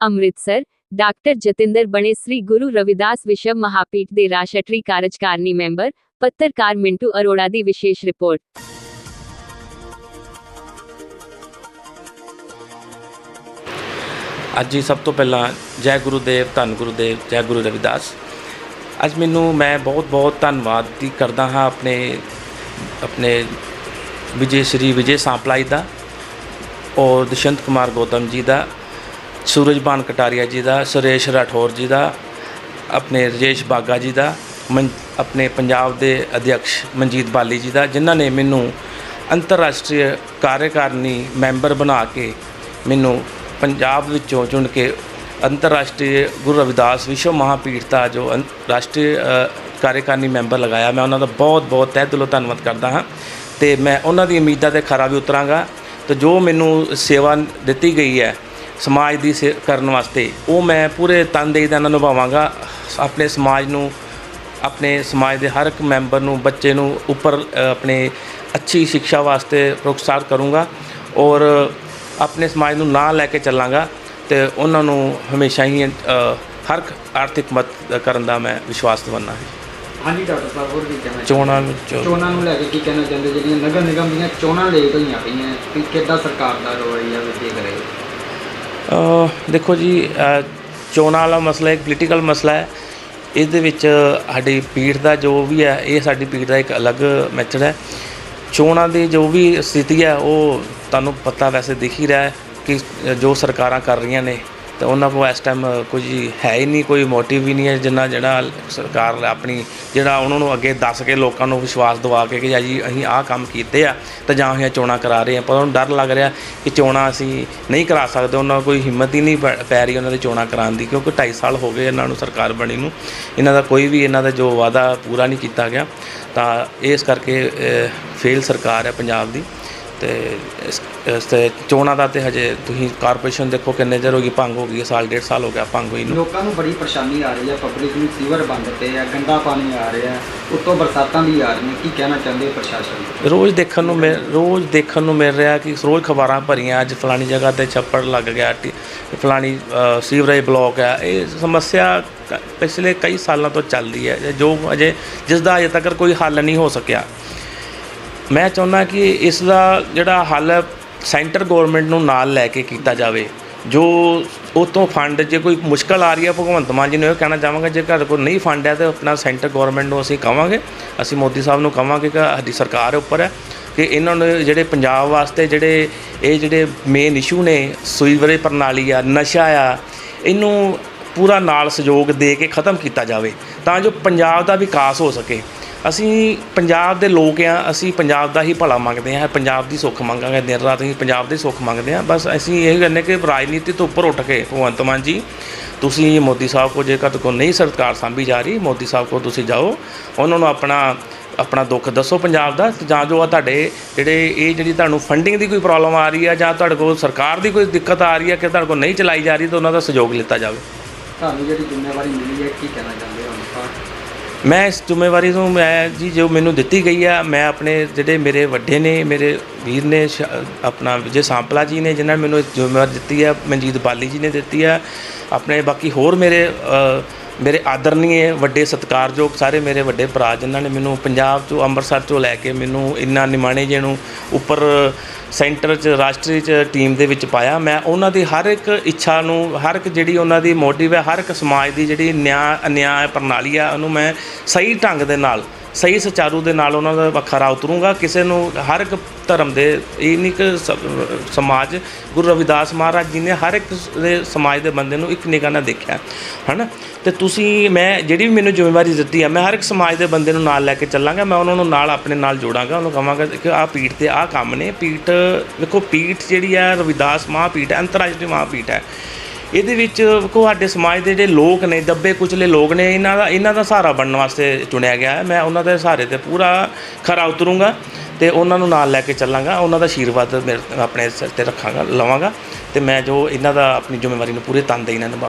Amritsar, doctor Jatinder ਬਣੇ ਸ੍ਰੀ ਗੁਰੂ ਰਵਿਦਾਸ ਵਿਸ਼ਵ ਮਹਾਪੀਠ ਦੇ ਰਾਸ਼ਟਰੀ ਕਾਰਜਕਾਰਨੀ ਮੈਂਬਰ, ਪੱਤਰਕਾਰ ਮਿੰਟੂ ਅਰੋੜਾ ਦੀ ਵਿਸ਼ੇਸ਼ ਰਿਪੋਰਟ। ਅੱਜ ਹੀ ਸਭ ਤੋਂ ਪਹਿਲਾਂ ਜੈ ਗੁਰੂ ਦੇਵ ਧੰਨ ਗੁਰੂ ਦੇਵ ਜੈ ਗੁਰੂ ਰਵਿਦਾਸ। ਅੱਜ ਮੈਨੂੰ ਮੈਂ ਬਹੁਤ ਬਹੁਤ ਧੰਨਵਾਦ ਦੀ ਕਰਦਾ ਹਾਂ ਆਪਣੇ ਆਪਣੇ ਵਿਜੇ, ਸ਼੍ਰੀ ਵਿਜੇ ਸਾਂਪਲਾਈ ਦਾ ਔਰ ਦੁਸ਼ਯੰਤ ਕੁਮਾਰ ਗੌਤਮ ਜੀ ਦਾ ਸੂਰਜਬਾਨ ਕਟਾਰੀਆ ਜੀ ਦਾ ਸੁਰੇਸ਼ ਰਾਠੌਰ ਜੀ ਦਾ ਆਪਣੇ ਰਜੇਸ਼ ਬਾਗਾ ਜੀ ਦਾ ਮਨ ਆਪਣੇ ਪੰਜਾਬ ਦੇ ਅਧਿਕਸ਼ ਮਨਜੀਤ ਬਾਲੀ ਜੀ ਦਾ ਜਿਨ੍ਹਾਂ ਨੇ ਮੈਨੂੰ ਅੰਤਰਰਾਸ਼ਟਰੀ ਕਾਰਜਕਾਰਨੀ ਮੈਂਬਰ ਬਣਾ ਕੇ ਮੈਨੂੰ ਪੰਜਾਬ ਵਿੱਚੋਂ ਚੁਣ ਕੇ ਅੰਤਰਰਾਸ਼ਟਰੀ ਗੁਰੂ ਰਵਿਦਾਸ ਵਿਸ਼ਵ ਮਹਾਪੀਠ ਦਾ ਜੋ ਅੰ- ਰਾਸ਼ਟਰੀ ਅ, ਕਾਰਜਕਾਰਨੀ ਮੈਂਬਰ ਲਗਾਇਆ ਮੈਂ ਉਹਨਾਂ ਦਾ ਬਹੁਤ ਬਹੁਤ ਤਹਿ ਦਿਲੋਂ ਧੰਨਵਾਦ ਕਰਦਾ ਹਾਂ ਤੇ ਮੈਂ ਉਹਨਾਂ ਦੀ ਉਮੀਦਾਂ ਤੇ ਖਰਾ ਵੀ ਉਤਰਾਂਗਾ ਤੇ ਜੋ ਮੈਨੂੰ ਸੇਵਾ ਦਿੱਤੀ ਗਈ ਹੈ ਸਮਾਜ ਦੀ ਸੇ ਕਰਨ ਵਾਸਤੇ। ਉਹ ਮੈਂ ਪੂਰੇ ਤਨਦੇਹੀ ਨਾਲ ਨਿਭਾਵਾਂਗਾ ਆਪਣੇ ਸਮਾਜ ਨੂੰ ਆਪਣੇ ਸਮਾਜ ਦੇ ਹਰ ਇੱਕ ਮੈਂਬਰ ਨੂੰ ਬੱਚੇ ਨੂੰ ਉੱਪਰ ਆਪਣੇ ਅੱਛੀ ਸਿੱਖਿਆ ਵਾਸਤੇ ਪ੍ਰੋਤਸਾਹਿਤ ਕਰੂੰਗਾ ਔਰ ਆਪਣੇ ਸਮਾਜ ਨੂੰ ਨਾਲ ਲੈ ਕੇ ਚੱਲਾਂਗਾ ਤੇ ਉਹਨਾਂ ਨੂੰ ਹਮੇਸ਼ਾ ਹੀ ਹਰ ਇੱਕ ਆਰਥਿਕ ਮਦਦ ਕਰਨ ਦਾ ਮੈਂ ਵਿਸ਼ਵਾਸ ਦਿਵਾਉਂਦਾ ਹਾਂ। ਹਾਂਜੀ ਡਾਕਟਰ ਸਾਹਿਬ ਹੋਰ ਕੀ ਕਹਿਣਾ ਚੋਣਾਂ ਵਿੱਚ ਚੋਣਾਂ ਨੂੰ ਲੈ ਕੇ ਕੀ ਕਹਿਣਾ ਚਾਹੁੰਦੇ? ਜਿਹੜੀਆਂ ਨਗਰ ਨਿਗਮ ਦੀਆਂ ਚੋਣਾਂ ਲੇਟ ਹੋਈਆਂ ਪਈਆਂ ਕਿ ਕਿੱਦਾਂ ਸਰਕਾਰ ਦਾ ਰਵੱਈਆ ਵੇਖੇ ਕਰੇ? ਅ, ਦੇਖੋ ਜੀ ਚੋਣਾਂ ਵਾਲਾ ਮਸਲਾ ਇੱਕ ਪੋਲੀਟੀਕਲ ਮਸਲਾ ਹੈ। ਇਹਦੇ ਵਿੱਚ ਸਾਡੀ ਪੀੜ ਦਾ ਜੋ ਵੀ ਹੈ, ਇਹ ਸਾਡੀ ਪੀੜ ਦਾ ਇੱਕ ਅਲੱਗ ਮੈਥਡ ਹੈ। ਚੋਣਾਂ ਦੀ ਜੋ ਵੀ ਸਥਿਤੀ ਹੈ, ਉਹ ਤੁਹਾਨੂੰ ਪਤਾ ਵੈਸੇ ਦਿਖ ਹੀ ਰਿਹਾ ਹੈ ਕਿ ਜੋ ਸਰਕਾਰਾਂ ਕਰ ਰਹੀਆਂ ਨੇ ਤਾਂ ਉਹਨਾਂ ਕੋਲ ਇਸ ਟਾਈਮ ਕੁਝ ਹੈ ਹੀ ਨਹੀਂ, ਕੋਈ ਮੋਟਿਵ ਹੀ ਨਹੀਂ ਹੈ ਜਿੰਨਾ ਜਿਹੜਾ ਸਰਕਾਰ ਆਪਣੀ ਜਿਹੜਾ ਉਹਨਾਂ ਨੂੰ ਅੱਗੇ ਦੱਸ ਕੇ ਲੋਕਾਂ ਨੂੰ ਵਿਸ਼ਵਾਸ ਦਿਵਾ ਕੇ ਕਿ ਜੀ ਅਸੀਂ ਆਹ ਕੰਮ ਕੀਤੇ ਆ ਤਾਂ ਜਾਂ ਅਸੀਂ ਚੋਣਾਂ ਕਰਾ ਰਹੇ ਹਾਂ ਪਰ ਉਹਨਾਂ ਨੂੰ ਡਰ ਲੱਗ ਰਿਹਾ ਕਿ ਚੋਣਾਂ ਅਸੀਂ ਨਹੀਂ ਕਰਾ ਸਕਦੇ, ਉਹਨਾਂ ਕੋਲ ਕੋਈ ਹਿੰਮਤ ਹੀ ਨਹੀਂ ਪੈ- ਪੈ ਰਹੀ ਉਹਨਾਂ ਦੀ ਚੋਣਾਂ ਕਰਾਉਣ ਦੀ, ਕਿਉਂਕਿ 2.5 ਸਾਲ ਹੋ ਗਏ ਇਹਨਾਂ ਨੂੰ ਸਰਕਾਰ ਬਣੀ ਨੂੰ। ਇਹਨਾਂ ਦਾ ਕੋਈ ਵੀ ਇਹਨਾਂ ਦਾ ਜੋ ਵਾਅਦਾ ਪੂਰਾ ਨਹੀਂ ਕੀਤਾ ਗਿਆ। ਤਾਂ ਇਸ ਕਰਕੇ ਫੇਲ ਸਰਕਾਰ ਹੈ ਪੰਜਾਬ ਦੀ। ਤੇ ਇਸ ਇਸ ਤੇ ਚੋਣਾਂ ਦਾ ਤੇ ਹਜੇ ਤੁਸੀਂ ਕਾਰਪੋਰੇਸ਼ਨ ਦੇਖੋ ਕਿੰਨੇ ਚਿਰ ਹੋ ਗਈ ਭੰਗ ਹੋ ਗਈ ਹੈ, ਸਾਲ ਡੇਢ ਸਾਲ ਹੋ ਗਿਆ ਭੰਗ ਹੋਈ ਨੂੰ। ਲੋਕਾਂ ਨੂੰ ਬੜੀ ਪਰੇਸ਼ਾਨੀ ਆ ਰਹੀ ਹੈ ਪਬਲਿਕ ਨੂੰ ਸੀਵਰ ਬੰਦ ਪਏ ਆ ਗੰਦਾ ਪਾਣੀ ਆ ਰਿਹਾ ਉੱਤੋਂ ਬਰਸਾਤਾਂ ਵੀ ਆ ਰਹੀਆਂ ਕੀ ਕਹਿਣਾ ਚਾਹੁੰਦੇ ਹੋ ਪ੍ਰਸ਼ਾਸਨ? ਰੋਜ਼ ਦੇਖਣ ਨੂੰ ਮਿਲ ਰੋਜ਼ ਦੇਖਣ ਨੂੰ ਮਿਲ ਰਿਹਾ ਕਿ ਰੋਜ਼ ਖਬਰਾਂ ਭਰੀਆਂ ਅੱਜ ਫਲਾਣੀ ਜਗ੍ਹਾ ਤੇ ਛੱਪੜ ਲੱਗ ਗਿਆ ਟੀ- ਫਲਾਣੀ ਅ, ਸੀਵਰੇਜ ਬਲੌਕ ਹੈ। ਇਹ ਸਮੱਸਿਆ ਕ- ਪਿਛਲੇ ਕਈ ਸਾਲਾਂ ਤੋਂ ਚੱਲ ਰਹੀ ਹੈ ਜੋ ਅਜੇ ਜਿਸ ਦਾ ਅਜੇ ਤੱਕ ਕੋਈ ਹੱਲ ਨਹੀਂ ਹੋ ਸਕਿਆ। ਮੈਂ ਚਾਹੁੰਦਾ ਕਿ ਇਸ ਦਾ ਜਿਹੜਾ ਹੱਲ ਸੈਂਟਰ ਗਵਰਨਮੈਂਟ ਨੂੰ ਨਾਲ ਲੈ ਕੇ ਕੀਤਾ ਜਾਵੇ। ਜੋ ਉਹ ਫੰਡ, ਜੇ ਕੋਈ ਮੁਸ਼ਕਲ ਆ ਰਹੀ ਹੈ, ਭਗਵੰਤ ਮਾਨ ਜੀ ਨੂੰ ਇਹ ਕਹਿਣਾ ਚਾਹਾਂਗਾ, ਜੇ ਘਰ ਕੋਲ ਨਹੀਂ ਫੰਡ ਹੈ, ਤਾਂ ਆਪਣਾ ਸੈਂਟਰ ਗਵਰਨਮੈਂਟ ਨੂੰ ਅਸੀਂ ਕਹਾਂਗੇ ਅਸੀਂ ਮੋਦੀ ਸਾਹਿਬ ਨੂੰ ਕਹਾਂਗੇ ਕਿ ਸਾਡੀ ਸਰਕਾਰ ਉੱਪਰ ਹੈ, ਕਿ ਇਹਨਾਂ ਨੂੰ ਜਿਹੜੇ ਪੰਜਾਬ ਵਾਸਤੇ ਜਿਹੜੇ ਇਹ ਜਿਹੜੇ ਮੇਨ ਇਸ਼ੂ ਨੇ ਸੀਵਰੇਜ ਪ੍ਰਣਾਲੀ ਆ, ਨਸ਼ਾ ਆ, ਇਹਨੂੰ ਪੂਰਾ ਨਾਲ ਸਹਿਯੋਗ ਦੇ ਕੇ ਖਤਮ ਕੀਤਾ ਜਾਵੇ, ਤਾਂ ਜੋ ਪੰਜਾਬ ਦਾ ਵਿਕਾਸ ਹੋ ਸਕੇ। ਅਸੀਂ ਪੰਜਾਬ ਦੇ ਲੋਕ ਆ, ਅਸੀਂ ਪੰਜਾਬ ਦਾ ਹੀ ਭਲਾ ਮੰਗਦੇ ਹਾਂ, ਪੰਜਾਬ ਦੀ ਸੁੱਖ ਮੰਗਾਂਗੇ, ਦਿਨ ਰਾਤ ਅਸੀਂ ਪੰਜਾਬ ਦੀ ਸੁੱਖ ਮੰਗਦੇ ਹਾਂ। ਬਸ ਅਸੀਂ ਇਹ ਕਹਿੰਦੇ ਕਿ ਰਾਜਨੀਤੀ ਤੋਂ ਉੱਪਰ ਉੱਠ ਕੇ, ਭਗਵੰਤ ਮਾਨ ਜੀ, ਤੁਸੀਂ ਮੋਦੀ ਸਾਹਿਬ ਕੋ ਜੇਕਰ ਕੋ ਨਹੀਂ ਸਰਕਾਰ ਸਾਂਭੀ ਜਾ ਰਹੀ, ਮੋਦੀ ਸਾਹਿਬ ਕੋ ਤੁਸੀਂ ਜਾਓ, ਉਹਨਾਂ ਨੂੰ ਆਪਣਾ ਆਪਣਾ ਦੁੱਖ ਦੱਸੋ ਪੰਜਾਬ ਦਾ, ਜਾਂ ਜੋ ਆ ਤੁਹਾਡੇ ਜਿਹੜੇ ਇਹ ਜਿਹੜੀ ਤੁਹਾਨੂੰ ਫੰਡਿੰਗ ਦੀ ਕੋਈ ਪ੍ਰੋਬਲਮ ਆ ਰਹੀ ਹੈ ਜਾਂ ਤੁਹਾਡੇ ਕੋਲ ਸਰਕਾਰ ਦੀ ਕੋਈ ਦਿੱਕਤ ਆ ਰਹੀ ਹੈ ਕਿ ਤੁਹਾਡੇ ਕੋਲ ਨਹੀਂ ਚਲਾਈ ਜਾ ਰਹੀ, ਤਾਂ ਉਹਨਾਂ ਦਾ ਸਹਿਯੋਗ ਲਿੱਤਾ ਜਾਵੇ। ਤੁਹਾਨੂੰ ਜਿਹੜੀ ਜ਼ਿੰਮੇਵਾਰੀ ਮਿਲੀ ਹੈ, ਕੀ ਕਹਿਣਾ ਚਾਹੁੰਦੇ ਹੋ? ਮੈਂ ਇਸ ਜ਼ਿੰਮੇਵਾਰੀ ਨੂੰ ਮੈਂ ਜੀ ਜੋ ਮੈਨੂੰ ਦਿੱਤੀ ਗਈ ਆ, ਮੈਂ ਆਪਣੇ ਜਿਹੜੇ ਮੇਰੇ ਵੱਡੇ ਨੇ, ਮੇਰੇ ਵੀਰ ਨੇ, ਸ਼- ਆਪਣਾ ਵਿਜੇ ਸਾਂਪਲਾ ਜੀ ਨੇ ਜਿਨ੍ਹਾਂ ਨੇ ਮੈਨੂੰ ਜ਼ਿੰਮੇਵਾਰੀ ਦਿੱਤੀ ਆ, ਮਨਜੀਤ ਬਾਲੀ ਜੀ ਨੇ ਦਿੱਤੀ ਆ, ਆਪਣੇ ਬਾਕੀ ਹੋਰ ਮੇਰੇ ਮੇਰੇ ਆਦਰਨੀਏ ਵੱਡੇ ਸਤਿਕਾਰਯੋਗ ਸਾਰੇ ਮੇਰੇ ਵੱਡੇ ਭਰਾ, ਜਿਨ੍ਹਾਂ ਨੇ ਮੈਨੂੰ ਪੰਜਾਬ ਤੋਂ, ਅੰਮ੍ਰਿਤਸਰ ਤੋਂ ਲੈ ਕੇ ਮੈਨੂੰ ਇੰਨਾ ਨਿਮਾਣੇ ਜੇ ਨੂੰ ਉੱਪਰ ਸੈਂਟਰ 'ਚ, ਰਾਸ਼ਟਰੀ 'ਚ ਟੀਮ ਦੇ ਵਿੱਚ ਪਾਇਆ। ਮੈਂ ਉਹਨਾਂ ਦੀ ਹਰ ਇੱਕ ਇੱਛਾ ਨੂੰ, ਹਰ ਇੱਕ ਜਿਹੜੀ ਉਹਨਾਂ ਦੀ ਮੋਟਿਵ ਹੈ, ਹਰ ਇੱਕ ਸਮਾਜ ਦੀ ਜਿਹੜੀ ਨਿਆਂ, ਅਨਿਆਂ ਪ੍ਰਣਾਲੀ ਆ, ਉਹਨੂੰ ਮੈਂ ਸਹੀ ਢੰਗ ਦੇ ਨਾਲ ਸਹੀ ਸੁਚਾਰੂ ਦੇ ਨਾਲ ਉਹਨਾਂ ਦਾ ਵੱਖਰਾ ਉਤਰੂੰਗਾ, ਕਿਸੇ ਨੂੰ ਹਰ ਇੱਕ ਧਰਮ ਦੇ, ਇਹ ਨਹੀਂ ਕਿ ਸ- ਸਮਾਜ, ਗੁਰੂ ਰਵਿਦਾਸ ਮਹਾਰਾਜ ਜੀ ਨੇ ਹਰ ਇੱਕ ਦੇ ਸਮਾਜ ਦੇ ਬੰਦੇ ਨੂੰ ਇੱਕ ਨਿਗਾਹ ਨਾਲ ਦੇਖਿਆ, ਹਨਾ? ਤੇ ਤੁਸੀਂ, ਮੈਂ ਜਿਹੜੀ ਵੀ ਮੈਨੂੰ ਜ਼ਿੰਮੇਵਾਰੀ ਦਿੱਤੀ ਆ, ਮੈਂ ਹਰ ਇੱਕ ਸਮਾਜ ਦੇ ਬੰਦੇ ਨੂੰ ਨਾਲ ਲੈ ਕੇ ਚੱਲਾਂਗਾ, ਮੈਂ ਉਹਨਾਂ ਨੂੰ ਨਾਲ ਆਪਣੇ ਨਾਲ ਜੋੜਾਂਗਾ, ਉਹਨੂੰ ਕਹਾਂਗਾ ਕਿ ਆਹ ਪੀਠ ਤੇ ਆਹ ਕੰਮ ਨੇ, ਪੀਠ, ਵੇਖੋ, ਪੀਠ ਜਿਹੜੀ ਆ ਰਵਿਦਾਸ ਮਹਾਪੀਠ ਹੈ, ਅੰਤਰਰਾਸ਼ਟਰੀ ਮਹਾਪੀਠ ਹੈ। ਇਹਦੇ ਵਿੱਚ ਵੇਖੋ ਸਾਡੇ ਸਮਾਜ ਦੇ ਜਿਹੜੇ ਲੋਕ ਨੇ, ਦੱਬੇ ਕੁਚਲੇ ਲੋਕ ਨੇ, ਇਹਨਾਂ ਦਾ ਇਹਨਾਂ ਦਾ ਸਹਾਰਾ ਬਣਨ ਵਾਸਤੇ ਚੁਣਿਆ ਗਿਆ ਹੈ। ਮੈਂ ਉਹਨਾਂ ਦੇ ਸਹਾਰੇ ਤੇ ਪੂਰਾ ਖਰਾ ਉਤਰੂੰਗਾ ਤੇ ਉਹਨਾਂ ਨੂੰ ਨਾਲ ਲੈ ਕੇ ਚੱਲਾਂਗਾ। ਉਹਨਾਂ ਦਾ ਆਸ਼ੀਰਵਾਦ ਮੇਰੇ ਆਪਣੇ ਸਿਰ ਤੇ ਰੱਖਾਂਗਾ, ਲਵਾਂਗਾ ਤੇ ਮੈਂ ਜੋ ਇਹਨਾਂ ਦਾ ਆਪਣੀ ਜ਼ਿੰਮੇਵਾਰੀ ਨੂੰ ਪੂਰੇ ਤਨਦੇਹੀ ਨਾਲ ਨਿਭਾ